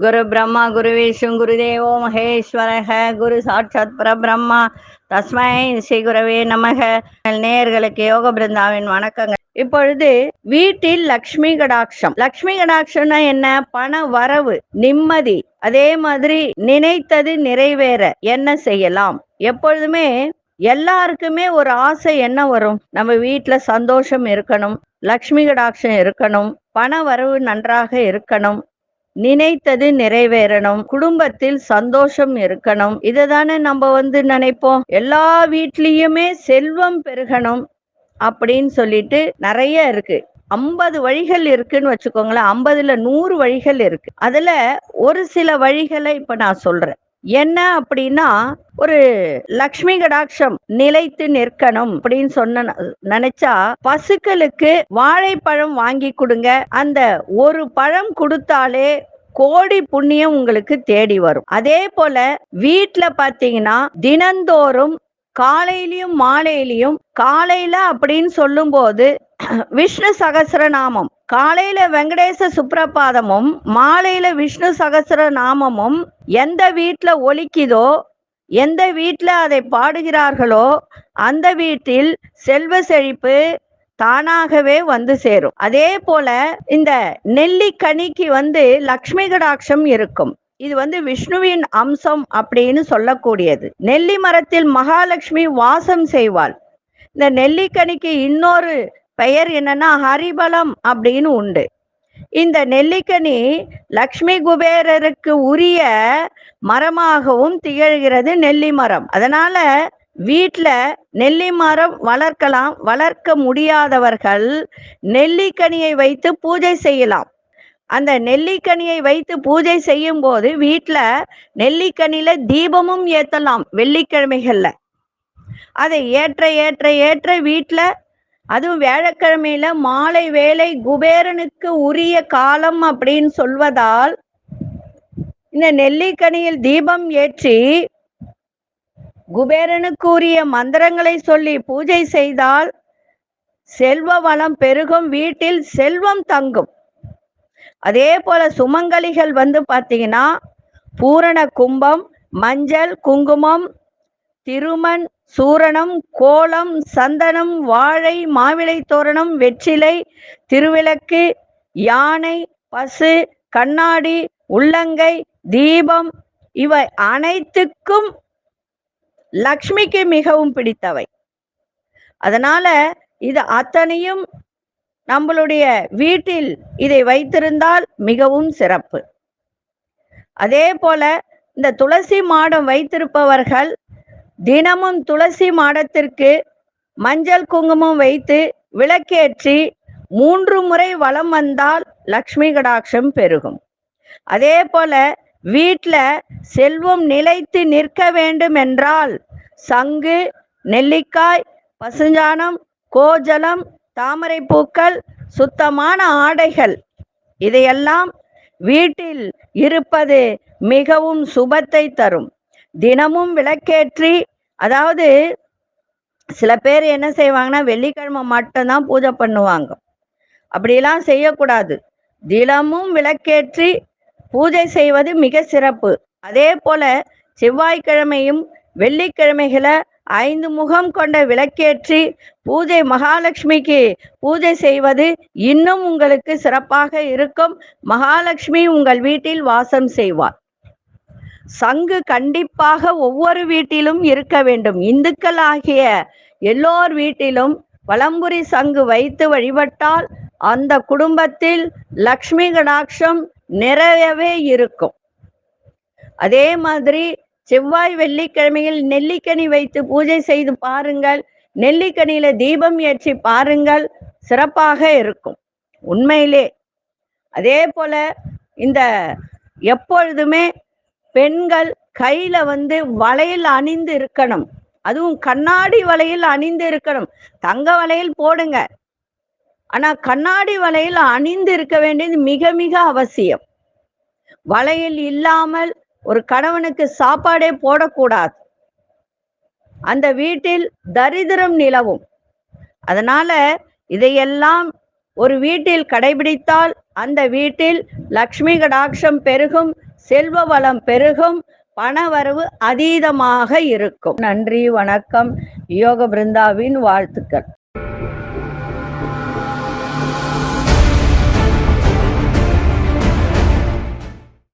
குரு பிரம்மா குரு விஷ்ணு குரு தேவோ மகேஸ்வரக குரு சாட்சாத் பரபிரம்மா தஸ்மை ஸ்ரீ குரவே நமக. நேயர்களுக்கு யோக பிருந்தாவின் வணக்கங்கள். இப்பொழுது வீட்டில் லக்ஷ்மி கடாட்சம். லக்ஷ்மி கடாட்சம்னா என்ன? பண வரவு நிம்மதி. அதே மாதிரி நினைத்தது நிறைவேற. என்ன செய்யலாம்? எப்பொழுதுமே எல்லாருக்குமே ஒரு ஆசை என்ன வரும்? நம்ம வீட்டில் சந்தோஷம் இருக்கணும் லக்ஷ்மி கடாட்சம் இருக்கணும் பண வரவு நன்றாக இருக்கணும் நினைத்தது நிறைவேறணும் குடும்பத்தில் சந்தோஷம் இருக்கணும். இதை தானே நம்ம வந்து நினைப்போம். எல்லா வீட்லேயுமே செல்வம் பெருகணும் அப்படின்னு சொல்லிட்டு நிறைய இருக்கு. ஐம்பது வழிகள் இருக்குன்னு வச்சுக்கோங்களேன். ஐம்பதுல நூறு வழிகள் இருக்கு. அதுல ஒரு சில வழிகளை இப்ப நான் சொல்றேன். என்ன அப்படின்னா ஒரு லக்ஷ்மி கடாட்சம் நிலைத்து நிற்கணும் அப்படின்னு சொன்ன நினைச்சா பசுக்களுக்கு வாழைப்பழம் வாங்கி கொடுங்க. அந்த ஒரு பழம் கொடுத்தாலே கோடி புண்ணியம் உங்களுக்கு தேடி வரும். அதே போல வீட்டுல பாத்தீங்கன்னா தினந்தோறும் காலையிலயும் மாலையிலயும் காலையில அப்படின்னு சொல்லும்போது விஷ்ணு சகசரநாமம். காலையில வெங்கடேச சுப்ரபாதமும் மாலையில விஷ்ணு சகசிரநாமமும் எந்த வீட்டில் ஒலிக்குதோ எந்த வீட்டில் அதை பாடுகிறார்களோ அந்த வீட்டில் செல்வ செழிப்பு தானாகவே வந்து சேரும். அதே போல இந்த நெல்லிக்கனிக்கு வந்து லக்ஷ்மி கடாட்சம் இருக்கும். இது வந்து விஷ்ணுவின் அம்சம் அப்படின்னு சொல்லக்கூடியது. நெல்லி மரத்தில் மகாலட்சுமி வாசம் செய்வாள். இந்த நெல்லிக்கனிக்கு இன்னொரு பெயர் என்னன்னா ஹரிபலம் அப்படின்னு உண்டு. இந்த நெல்லிக்கனி லக்ஷ்மி குபேரருக்கு உரிய மரமாகவும் திகழ்கிறது நெல்லி மரம். அதனால வீட்டில் நெல்லி மரம் வளர்க்கலாம் வளர்க்க முடியாதவர்கள் நெல்லிக்கனியை வைத்து பூஜை செய்யலாம். அந்த நெல்லிக்கனியை வைத்து பூஜை செய்யும் போது வீட்டில் நெல்லிக்கனியில தீபமும் ஏற்றலாம் வெள்ளிக்கிழமைகள்ல. அதை ஏற்ற ஏற்ற ஏற்ற வீட்டில் அதுவும் வியாழக்கிழமையில மாலை வேலை குபேரனுக்கு உரிய காலம் அப்படின்னு சொல்வதால் இந்த நெல்லிக்கனியில் தீபம் ஏற்றி குபேரனுக்கு உரிய மந்திரங்களை சொல்லி பூஜை செய்தால் செல்வ வளம் பெருகும் வீட்டில் செல்வம் தங்கும். அதே போல சுமங்கலிகள் வந்து பார்த்தீங்கன்னா பூரண கும்பம் மஞ்சள் குங்குமம் திருமண் சூரணம் கோலம் சந்தனம் வாழை மாவிளை தோரணம் வெற்றிலை திருவிளக்கு யானை பசு கண்ணாடி உள்ளங்கை தீபம் இவை அனைத்துக்கும் லக்ஷ்மிக்கு மிகவும் பிடித்தவை. அதனால இது அத்தனையும் நம்மளுடைய வீட்டில் இதை வைத்திருந்தால் மிகவும் சிறப்பு. அதே போல இந்த துளசி மாடம் வைத்திருப்பவர்கள் தினமும் துளசி மாடத்திற்கு மஞ்சள் குங்குமம் வைத்து விளக்கேற்றி மூன்று முறை வலம் வந்தால் லக்ஷ்மி கடாட்சம் பெருகும். அதே போல வீட்டில் செல்வம் நிலைத்து நிற்க வேண்டும் என்றால் சங்கு நெல்லிக்காய் பசுஞ்சாணம் கோஜலம் தாமரை பூக்கள் சுத்தமான ஆடைகள் இதையெல்லாம் வீட்டில் இருப்பது மிகவும் சுபத்தை தரும். தினமும் விளக்கேற்றி அதாவது சில பேர் என்ன செய்வாங்கன்னா வெள்ளிக்கிழமை மட்டும்தான் பூஜை பண்ணுவாங்க. அப்படிலாம் செய்யக்கூடாது. தினமும் விளக்கேற்றி பூஜை செய்வது மிக சிறப்பு. அதே போல செவ்வாய்க்கிழமையும் வெள்ளிக்கிழமைகளை ஐந்து முகம் கொண்ட விளக்கேற்றி பூஜை மகாலட்சுமிக்கு பூஜை செய்வது இன்னும் உங்களுக்கு சிறப்பாக இருக்கும். மகாலட்சுமி உங்கள் வீட்டில் வாசம் செய்வார். சங்கு கண்டிப்பாக ஒவ்வொரு வீட்டிலும் இருக்க வேண்டும். இந்துக்கள் ஆகிய எல்லோர் வீட்டிலும் வலம்புரி சங்கு வைத்து வழிபட்டால் அந்த குடும்பத்தில் லக்ஷ்மி கடாட்சம் நிறையவே இருக்கும். அதே மாதிரி செவ்வாய் வெள்ளிக்கிழமையில் நெல்லிக்கனி வைத்து பூஜை செய்து பாருங்கள். நெல்லிக்கனியில தீபம் ஏற்றி பாருங்கள். சிறப்பாக இருக்கும். உண்மையிலே. அதே போல இந்த எப்பொழுதுமே பெண்கள் கையில வந்து வளையல் அணிந்து இருக்கணும். அதுவும் கண்ணாடி வலையில் அணிந்து இருக்கணும். தங்க வலையில் போடுங்க. ஆனா கண்ணாடி வலையில் அணிந்து இருக்க வேண்டியது மிக மிக அவசியம். வளையல் இல்லாமல் ஒரு கணவனுக்கு சாப்பாடே போடக்கூடாது. அந்த வீட்டில் தரித்திரம் நிலவும். அதனால இதையெல்லாம் ஒரு வீட்டில் கடைபிடித்தால் அந்த வீட்டில் லக்ஷ்மி கடாட்சம் பெருகும். செல்வ வளம் பெருகும் பணவரவு அதீதமாக இருக்கும். நன்றி வணக்கம். யோக பிருந்தாவின் வாழ்த்துக்கள்.